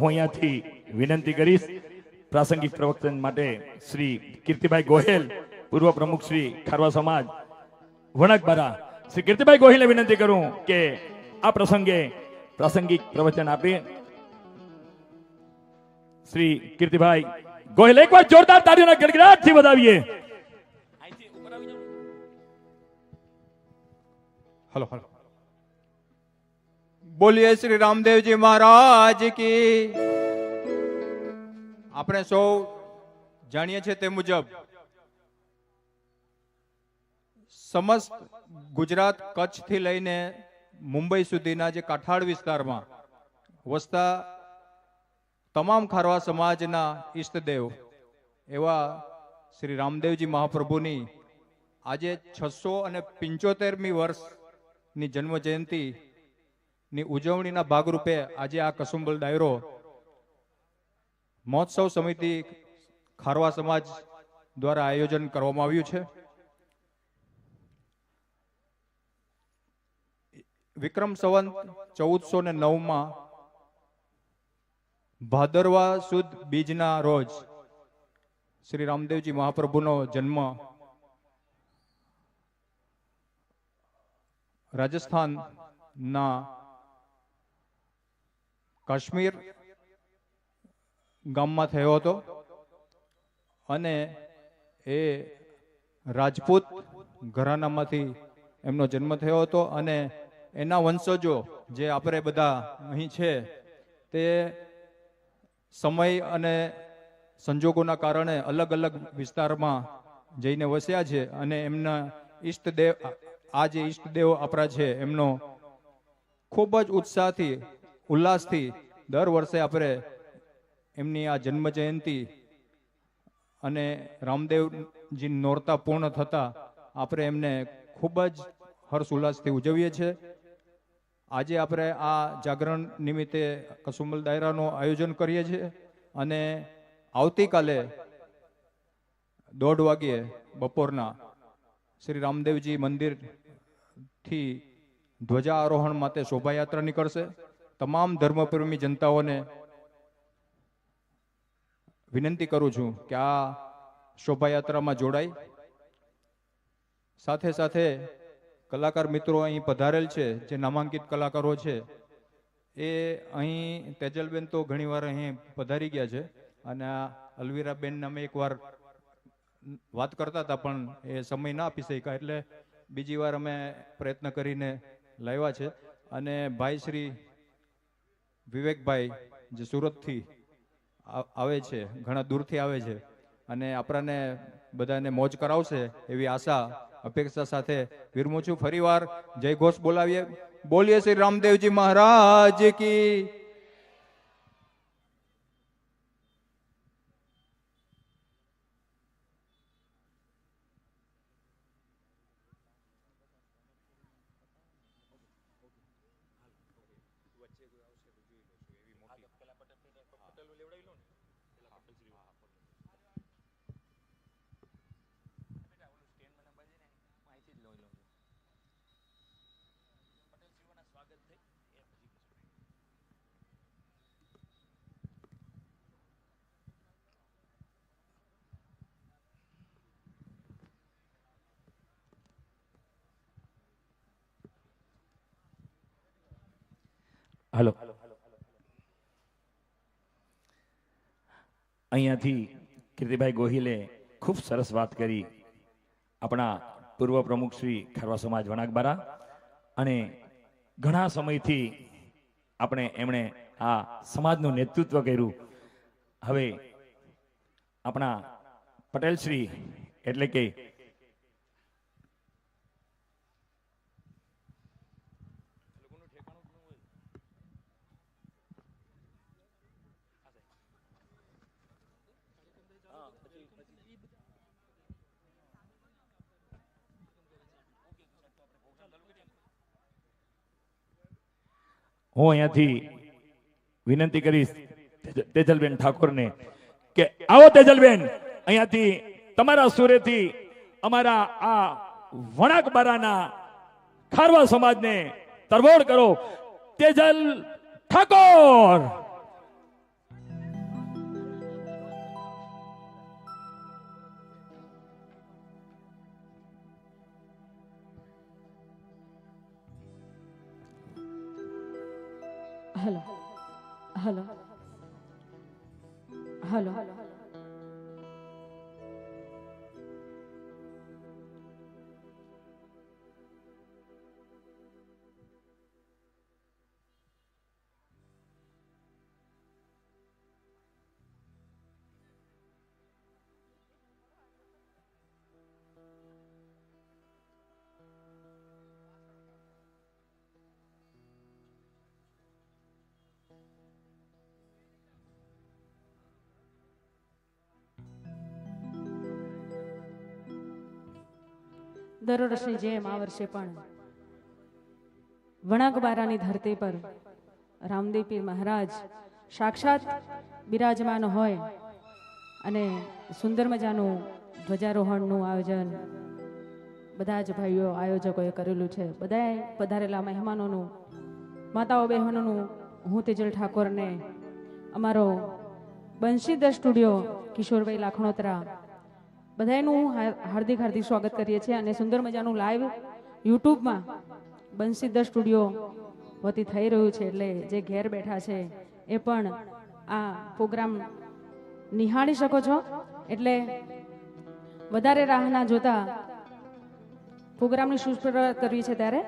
હું અહીંયાથી વિનંતી કરીશ પ્રાસંગિક પ્રવચન માટે શ્રી કીર્તિભાઈ ગોહેલ, પૂર્વ પ્રમુખ શ્રી ખારવા સમાજ વણકબારા શ્રી કીર્તિભાઈ ગોહિલને વિનંતી કરું કે આ પ્રસંગે પ્રાસંગિક પ્રવચન આપે. શ્રી કીર્તિભાઈ ગોહિલ, એકવાર જોરદાર તાળીઓના ગડગડાટથી વધાવીએ. Hello hello. બોલીએ શ્રી રામદેવજી મહારાજ કી. આપણે સૌ જાણીએ છીએ તે મુજબ સમસ્ત ગુજરાત કચ્છથી લઈને મુંબઈ સુધીના જે કાઠાળ વિસ્તારમાં વસતા તમામ ખારવા સમાજના ઈષ્ટદેવ એવા શ્રી રામદેવજી મહાપ્રભુની આજે છસો અને પિંચોતેરમી વર્ષની જન્મ જયંતિ ની ઉજવણીના ભાગરૂપે આજે આ કસુંબલ ડાયરો મહોત્સવ સમિતિ ખારવા સમાજ દ્વારા આયોજન કરવામાં આવ્યું છે. વિક્રમ સંવંત ચૌદસો ને નવમાં ભાદરવા સુદ બીજના રોજ શ્રી રામદેવજી મહાપ્રભુનો જન્મ રાજસ્થાનના કાશ્મીર ગામમાં થયો હતો અને એ રાજપૂત ઘરાનામાંથી એમનો જન્મ થયો હતો અને એના વંશજો જે આપણે બધા અહીં છે, તે સમય અને સંજોગોના કારણે અલગ અલગ વિસ્તારમાં જઈને વસ્યા છે અને એમના ઈષ્ટદેવ, આ જે ઈષ્ટદેવ આપણા છે, એમનો ખૂબ જ ઉત્સાહથી ઉલ્લાસથી દર વર્ષે આપણે એમની આ જન્મ જયંતિ અને રામદેવજી નોરતા પૂર્ણ થતા આપણે એમને ખૂબ જ હર્ષ ઉલ્લાસથી ઉજવીએ છીએ. આજે આપણે આ જાગરણ નિમિત્તે કસુંબલ દાયરાનું આયોજન કરીએ છીએ અને આવતીકાલે દોઢ વાગ્યે બપોરના શ્રી રામદેવજી મંદિરથી ધ્વજા આરોહણ માટે શોભાયાત્રા નીકળશે. તમામ ધર્મપ્રેમી જનતાઓને વિનંતી કરું છું કે આ શોભાયાત્રામાં જોડાય સાથે સાથે કલાકાર મિત્રો અહીં પધારેલ છે, જે નામાંકિત કલાકારો છે, એ અહીં તેજલબેન તો ઘણીવાર અહીં પધારી ગયા છે અને આ અલવીરાબેન અમે એકવાર વાત કરતા હતા, પણ એ સમય ના આપી શક્યા. એટલે બીજી વાર અમે પ્રયત્ન કરીને લાવ્યા છે. અને ભાઈ શ્રી વિવેકભાઈ જે સુરતથી આવે છે, ઘણા દૂરથી આવે છે અને આપણાને બધાને મોજ કરાવશે એવી આશા, અપેક્ષા સાથે વિરમું ફરીવાર જય ઘોષ બોલાવીએ. બોલીએ શ્રી રામદેવજી મહારાજ કી. હાલો. અહીંયાથી કીર્તિભાઈ ગોહિલે ખૂબ સરસ વાત કરી. આપણા પૂર્વ પ્રમુખ શ્રી ખરવા સમાજ વણાકબારા અને ઘણા સમયથી આપણે એમણે આ સમાજનું નેતૃત્વ કર્યું. હવે આપણા પટેલ શ્રી એટલે કે હું અહીંયાથી વિનંતી કરીશ તેજલબેન ઠાકોરને કે આવો તેજલબેન, અહીંયાથી તમારા સુરેથી અમારા આ વણાકબારાના ખારવા સમાજને તરવોડ કરો. તેજલ ઠાકોર! દર વર્ષની જેમ આ વર્ષે પણ વણાકબારાની ધરતી પર રામદેવ મહારાજ સાક્ષાત બિરાજમાન હોય અને સુંદર મજાનું ધ્વજારોહણનું આયોજન બધા જ ભાઈઓ આયોજકોએ કરેલું છે. બધાએ પધારેલા મહેમાનોનું, માતાઓ બહેનોનું હું તેજલ ઠાકોરને, અમારો બંશીધર સ્ટુડિયો કિશોરભાઈ લાખણોત્રા બધાનું હાર્દિક હાર્દિક સ્વાગત કરીએ છીએ અને સુંદર મજાનું લાઈવ યુટ્યુબમાં બંસીધર સ્ટુડિયો વતી થઈ રહ્યું છે એટલે જે ઘેર બેઠા છે એ પણ આ પ્રોગ્રામ નિહાળી શકો છો. એટલે વધારે રાહના જોતા પ્રોગ્રામની શરૂઆત કરવી છે ત્યારે.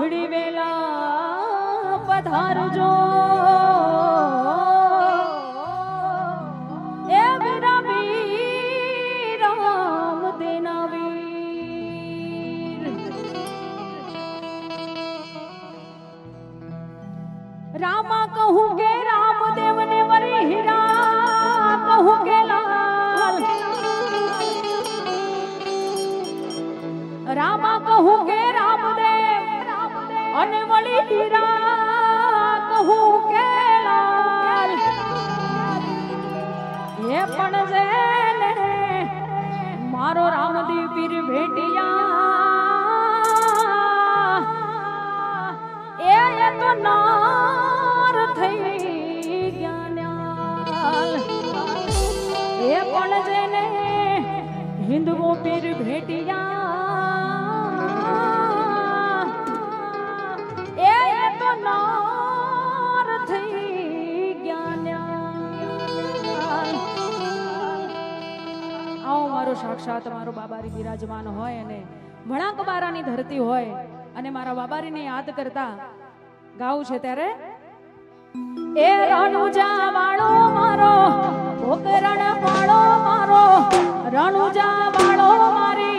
સાંભળી વેલા પધારજો. રામ કહું કે રામદેવ ને વરી હીરા કહું કે લાલ. રામા કહું કે અને વળી હીરા કહું કે લાલ એ પણ જેને મારો રામદેવ પીર ભેટિયા મારો તમારો બાબારી બિરાજમાન હોય અને વણાકબારાની ધરતી હોય અને મારા બાબારીને યાદ કરતા ગાવું છે ત્યારે, એ રણુજા વાળો મારો, ભોકરણ વાળો મારો, રણુજા વાળો મારે